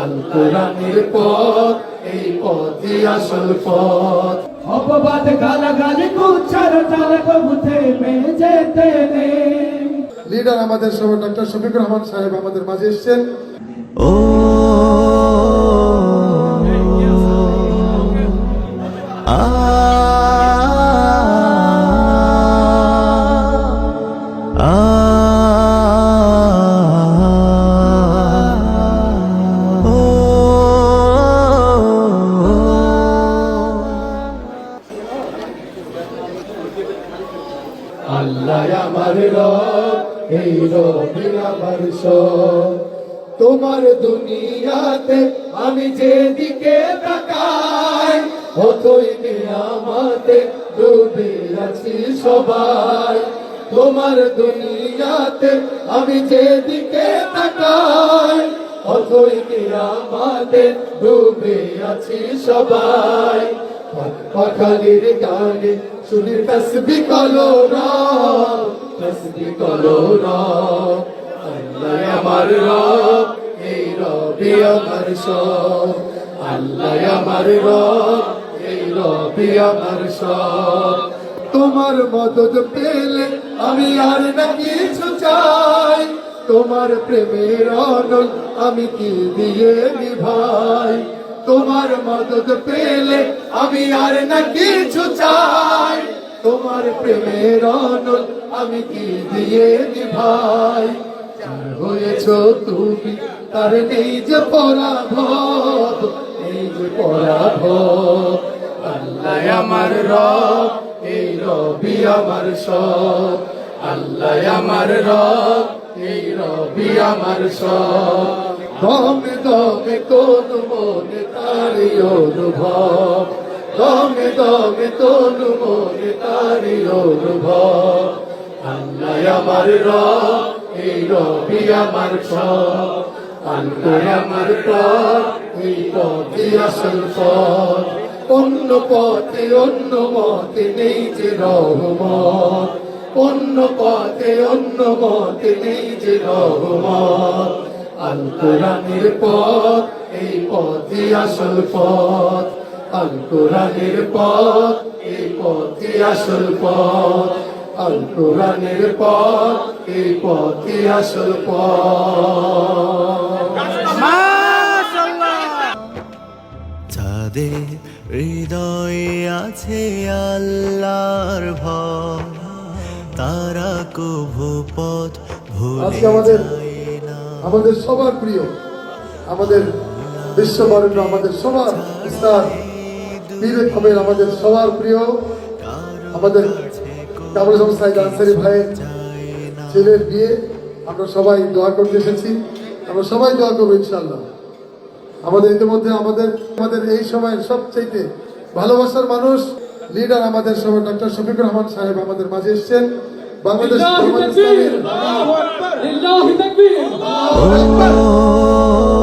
আল কোরআনের পথ এই পথই আসল পথ। অপবাদ গালাগালি কুচ্ছার চালক মুথে মে যেতে নেই লিডার আমাদের সহ ডক্টর শফিকুর রহমান সাহেব আমাদের মাঝে এসেছেন। ও আল্লাহ আমার রব, এই রবি আমার তোমার দুনিয়াতে আমি যেদিকে তাকাই অতই আমাতে ডুবে আছি সবাই। তোমার দুনিয়াতে আমি যেদিকে তাকাই অতই আমাতে ডুবে আছি সবাই। পাখালির গানে শুনি তসবি কলো রাম তসবি কলো রাম আল্লাহ আমার রব, এই রবি আমার সব। আল্লাহ আমার রব, এই রবি আমার তোমার মদত পেলে আমি আর না কিছু চাই। তোমার প্রেমের অনল আমি কি দিয়ে নিভাই? তোমার মদত পেলে আমি আর না কিছু চাই। তোমার প্রেমের অনল আমি কি দিয়ে নিভাই? যার হয়েছ তুমি, তার নেই যে পরাভব, নেই যে পরাভব। আল্লাহ আমার রব, এই রবি আমার সব। আল্লাহ আমার রব, এই রবি আমার সব। দমে দমে কোন মনে তারি অনুভব? দমে দমে কোন মনে তারি অনুভব? আল্লাহ আমার রব, এই রবি আমার সব। আল্লাহ আমার পথ, এই পথই আসল পথ। অন্য পথে অন্য মতে নেই যে রহমত। অন্য পথে অন্য মতে নেই যে রহমত। আল কোরআনের পথ এই পথই আসল পথ। আল কোরআনের পথ এই পথই আসল পথ। আল কোরআনের পথ এই পথই আসল পথ। যাদের হৃদয়ে আছে আল্লাহর ভয়। তারা কভু পথ ভুলে আজকে আমাদের আমাদের সবার প্রিয়, আমাদের বিশ্ববরেণ্য, আমাদের সবার উস্তাদ পীর খবের আমাদের সবার প্রিয়, আমাদের কাবুল সাইদ আনসারি ভাইয়ের ছেলের বিয়ে। আমরা সবাই দোয়া করতে এসেছি। আমরা সবাই দোয়া করব ইনশাল্লাহ আমাদের ইতিমধ্যে আমাদের আমাদের এই সময়ের সবচেয়ে ভালোবাসার মানুষ লিডার আমাদের সবাই ডক্টর শফিকুর রহমান সাহেব আমাদের মাঝে এসেছেন। বাংলাদেশ লিল্লাহি তাকবীর আ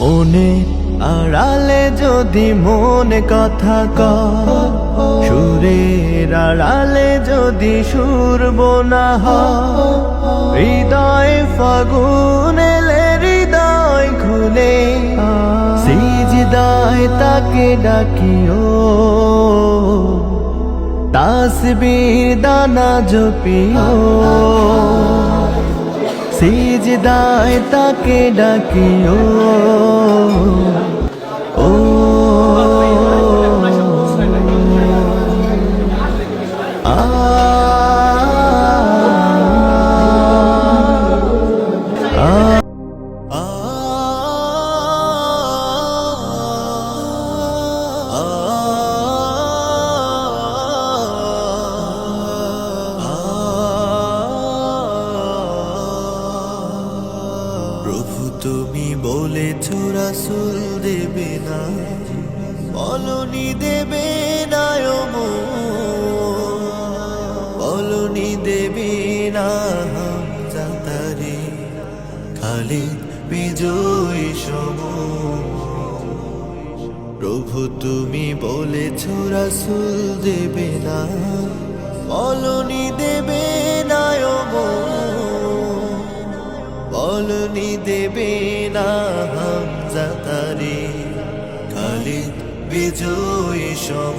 মনে আড়ালে যদি মনে কথা কন সুরের আড়ালে যদি সুর বোনা হৃদয় ফাগুন হৃদয় খুলে, সিজদায় তাকে ডাকিও। তাসবীর দানা জপিও। সিজদায় তাকে ডাকিও। ও। আ। প্রভু, তুমি বলেছ রাসুল দেবে না, বলনি দেবে নায়ম বলনি দেবে না জাতারে খালি বিজয় সম প্রভু, তুমি বলেছ রাসুল দেবে না, বলনি দেবে নায়ম বলনি দেবে না হামজা তারে খালিদ বিজয় সম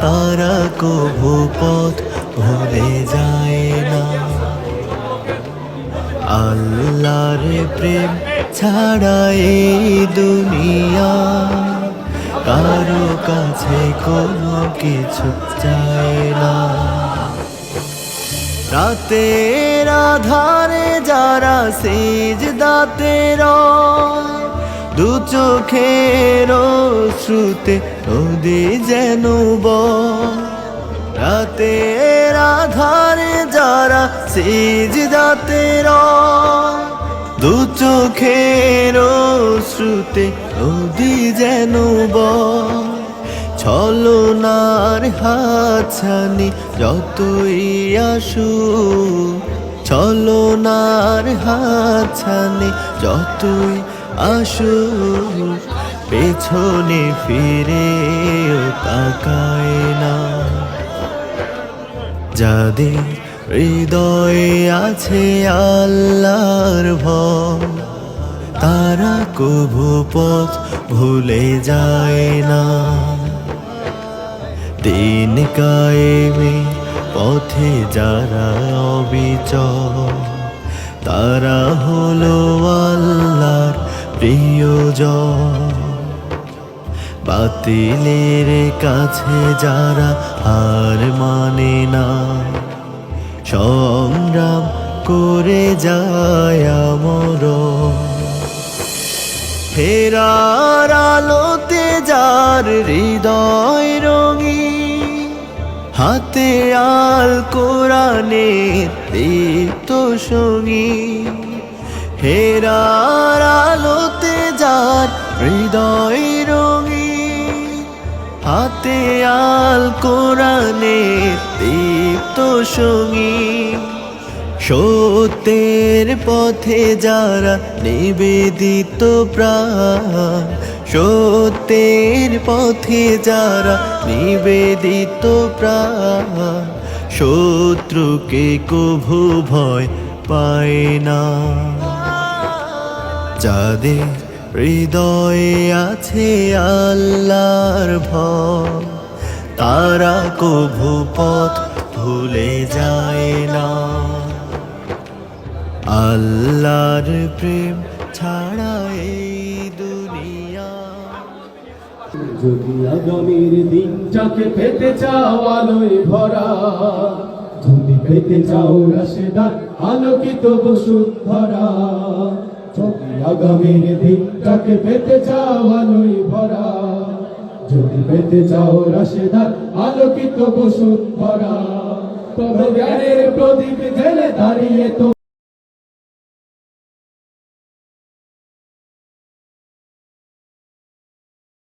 তারা কভু পথ ভুলে যায় না। আল্লাহর প্রেম ছাড়া এই দুনিয়া কারও কাছে কোনো কিছু চায় না। রাতের আধারে যারা সেজ দাতের দু চোখের শ্রুতে নদী যেন বয় রাতের আধারে যারা সেজ দাতের দু চোখের শ্রুতে নদী যেন ছলনার হাতছানি যতই আসু ছলনার হাতছানি যতই আসু পেছনে ফিরে তাকায় না। যাদের হৃদয়ে আছে আল্লাহর ভয়, তারা কভু পথ ভুলে যায় না। দিন কায়েমে পথে যারা অবিচল, তারা হলো আল্লাহর প্রিয়জন। বাতিলের কাছে যারা হার মানে না। সংগ্রাম করে যায় আমর। ফেরার আলোতে যার হৃদয় রঙি হাতে আল কোরআনের দীপ্ত সঙ্গী। হেরার আলোতে যার হৃদয় হাতে আল কোরআনের দীপ্ত সঙ্গী। সত্যের পথে যারা নিবেদিত প্রাণ, সত্যের পথে যারা নিবেদিত প্রাণ, শত্রুকে কভু ভয় পায় না। যাদের হৃদয়ে আছে আল্লাহর ভয়। তারা কভু পথ ভুলে যায় না। আল্লাহর প্রেম ছাড়া এই দুনিয়া। যদি আগামীর দিনটাকে পেতে চাও আলোয় ভরা, যদি পেতে চাও রাশেদার আলোকিত যদি আগামীর দিনটাকে পেতে চাও আলোই ভরা। যদি পেতে চাও রাশেদার, আলোকিত বসুন্ধরা। তবে জ্ঞানের প্রদীপ জেলে দাঁড়িয়ে তো